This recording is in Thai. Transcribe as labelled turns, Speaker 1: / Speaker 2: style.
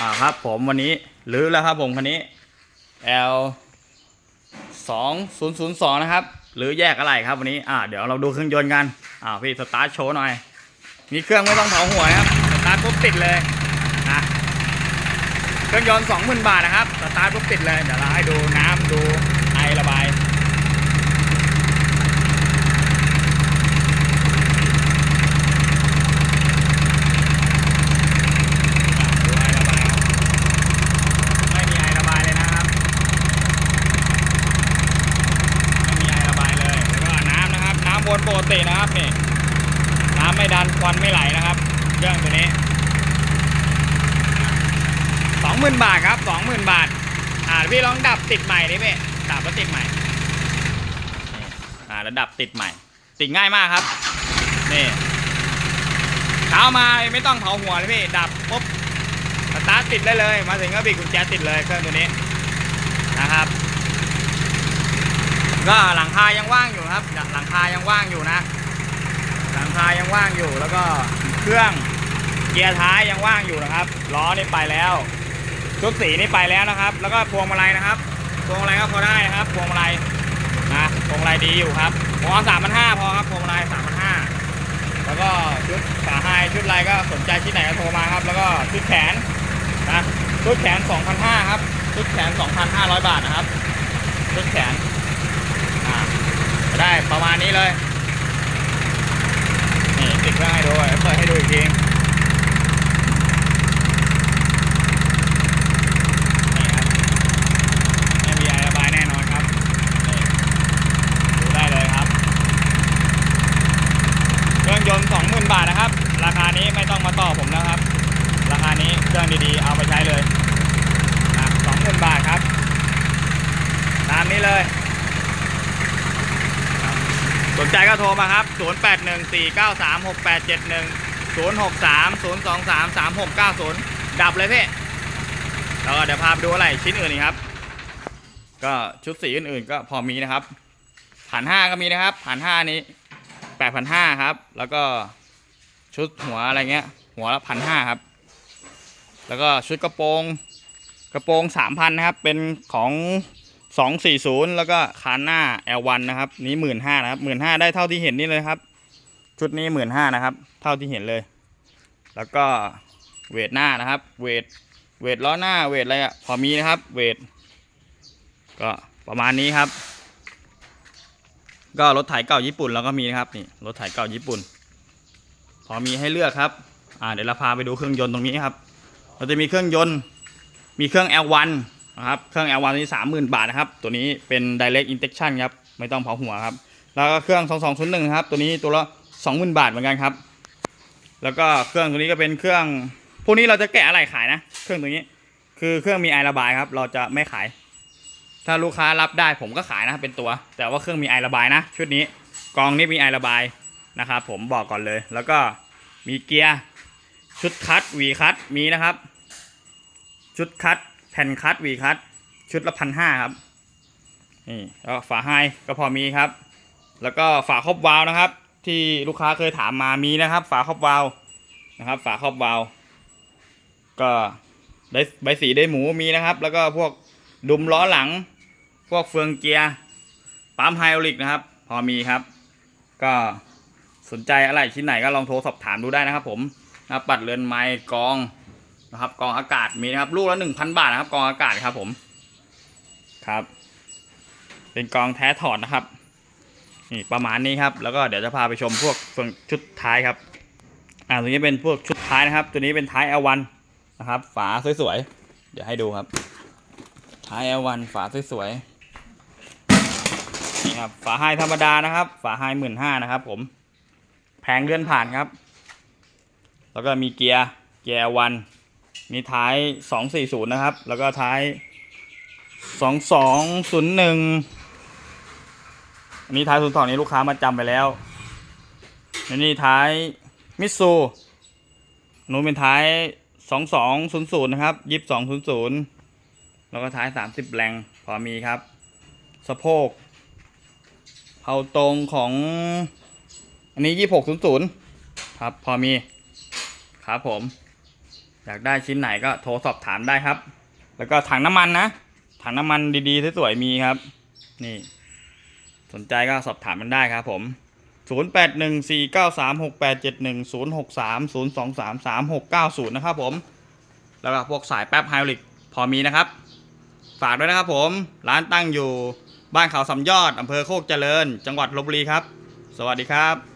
Speaker 1: อ่าครับผมวันนี้รื้อแล้วครับผมคันนี้ L สองศูนย์ศูนย์สองนะครับหรือแยกอะไรครับวันนี้อ่าเดี๋ยวเราดูเครื่องยนต์กันอ่าพี่สตาร์ทโชว์หน่อย มีเครื่องไม่ต้องเผาหัวนะครับสตาร์ทปุ๊บติดเลยนะเครื่องยนต์สองหมื่นบาทนะครับสตาร์ทปุ๊บติดเลยเดี๋ยวเราให้ดูน้ำดูไอระบาย ดูไอระบายครับไม่มีไอระบายเลยนะครับ ไม่มีไอระบายเลย แล้วก็น้ำนะครับ น้ำวนปก ตินะครับนี่น้ำไม่ดันควันไม่ไหลนะครับเครื่องตัวนี้สองหมื่นบาทครับสองหมื่นบาท อ่าพี่ลองดับติดใหม่ดิพี่ดับแล้วติดใหม่อ่าแล้วดับติดใหม่ ติดง่ายมากครับนี่เช้ามาไม่ต้องเผาหัวเลยพี่ดับปุ๊บสตาร์ทติดได้เลย มาถึงก็บิดกุญแจติดเลยเครื่องตัวนี้นะครับ ก็หลังคายังว่างอยู่ครับ หลังคายังว่างอยู่นะ หลังคายังว่างอยู่แล้วก็เครื่องเกียร์ท้ายยังว่างอยู่นะครับล้อนี่ไปแล้วชุดสีนี่ไปแล้วนะครับ แล้วก็พวงมาลัยนะครับ พวงมาลัยก็พอได้นะครับ พวงมาลัยนะพวงมาลัยดีอยู่ครับผมเอาสามพันห้าพอครับพวงมาลัยสามพันห้าแล้วก็ชุดขาไฮชุดอะไรก็สนใจที่ไหนก็โทรมาครับ แล้วก็ชุดแขนนะชุดแขน2,500ครับชุดแขน2,500บาทนะครับชุดแขน ได้ประมาณนี้เลย นี่ติดเครื่องให้ดูเปิดให้ดูอีกทีนี่ครับไอระบายแน่นอนครับได้เลยครับเพื่องยนต์20,000 บาทนะครับ ราคานี้ไม่ต้องมาต่อผมแล้วครับ ราคานี้เครื่องดีๆ เอาไปใช้เลยนะ20,000 บาทครับ ตามนี้เลย สน ใจก็โทรมาครับ 0814936871 063-023-3690 ดับเลยพี่แล้วก็เดี๋ยวพาไปดูอะไรชิ้นอื่นอีกครับ ก็ชุดสีอื่นๆก็พอมีนะครับผ่านห้าก็มีนะครับผ่านห้านี้แปดพันห้าครับ แล้วก็ชุดหัวอะไรเงี้ย หัวละพันห้าครับ แล้วก็ชุดกระโปรง กระโปรงสามพันนะครับ เป็นของ สองสี่ศูนย์แล้วก็คานหน้า L1 นะครับ นี้หมื่นห้านะครับหมื่นห้าได้เท่าที่เห็นนี่เลยครับ ชุดนี้หมื่นห้านะครับ เท่าที่เห็นเลย แล้วก็เวทหน้านะครับ เวท เวทล้อหน้า เวทอะไรอะพอมีนะครับ เวท ก็ประมาณนี้ครับ ก็รถไถเก่าญี่ปุ่นเราก็มีนะครับ นี่ รถไถเก่าญี่ปุ่น พอมีให้เลือกครับ อ่า เดี๋ยวเราพาไปดูเครื่องยนต์ตรงนี้ครับ เราจะมีเครื่องยนต์ มีเครื่อง L1 นะครับเครื่อง L1 ตัวนี้ 30,000 บาทนะครับ ตัวนี้เป็น direct injection ครับ ไม่ต้องเผาหัวครับ แล้วก็เครื่อง 2201ครับตัวนี้ตัวละ 20,000 บาทเหมือนกันครับ แล้วก็เครื่องตัวนี้ก็เป็นเครื่อง พวกนี้เราจะแกะอะไรขายนะ เครื่องตัวนี้ คือเครื่องมีไอระบายครับ เราจะไม่ขาย ถ้าลูกค้ารับได้ผมก็ขายนะเป็นตัว แต่ว่าเครื่องมีไอระบายนะ ชุดนี้กองนี้มีไอระบายนะครับผมบอกก่อนเลย แล้วก็มีเกียร์ชุดคัดวีคัดมีนะครับ ชุดคัด แผ่นคัดวีคัดชุดละพันห้าครับนี่แล้วฝาไฮก็พอมีครับ แล้วก็ฝาครอบวาลนะครับ ที่ลูกค้าเคยถามมามีนะครับ ฝาครอบวาลนะครับ ฝาครอบวาลก็ได้ใบสีได้หมูมีนะครับ แล้วก็พวกดุมล้อหลัง พวกเฟืองเกียร์ปั๊มไฮดรอลิกนะครับ พอมีครับ ก็สนใจอะไรชิ้นไหนก็ลองโทรสอบถามดูได้นะครับ ผมนะปัดเรือนไม้กอง นะครับกองอากาศมีนะครับลูกละหนึ่งพันบาทนะครับกองอากาศครับผมครับ เป็นกองแท้ถอดนะครับนี่ประมาณนี้ครับ แล้วก็เดี๋ยวจะพาไปชมพวกเฟืองชุดท้ายครับอ่าตัวนี้เป็นพวกชุดท้ายนะครับ ตัวนี้เป็นท้าย L1 นนะครับ ฝาสวยๆเดี๋ยวให้ดูครับ ท้าย L1 ฝาสวยๆนี่ครับฝาไฮธรรมดานะครับ ฝาไฮหมื่นห้านะครับ ผมแพงเลื่อนผ่านครับ แล้วก็มีเกียร์เกียร์ L1 มีท้าย 240 นะครับ แล้วก็ท้าย 2201อันนี้ท้าย 02 นี้ลูกค้ามาจำไปแล้วอันนี้ท้ายมิตซูนู้นเป็นท้าย 2200 นะครับ 2200 แล้วก็ท้าย 30 แรงพอมีครับ สะโพกเผาตรงของ อันนี้ 2600 ครับ พอมี ครับผม อยากได้ชิ้นไหนก็โทรสอบถามได้ครับ แล้วก็ถังน้ำมันนะ ถังน้ำมันดีๆสวยๆมีครับ นี่ สนใจก็สอบถามมันได้ครับผม0814936871 063 023 369 0นะครับผม แล้วก็พวกสายแป๊บไฮดรอลิกพอมีนะครับ ฝากด้วยนะครับผม ร้านตั้งอยู่บ้านเขาสำยอดอำเภอโคกเจริญ จังหวัดลบบุรีครับ สวัสดีครับ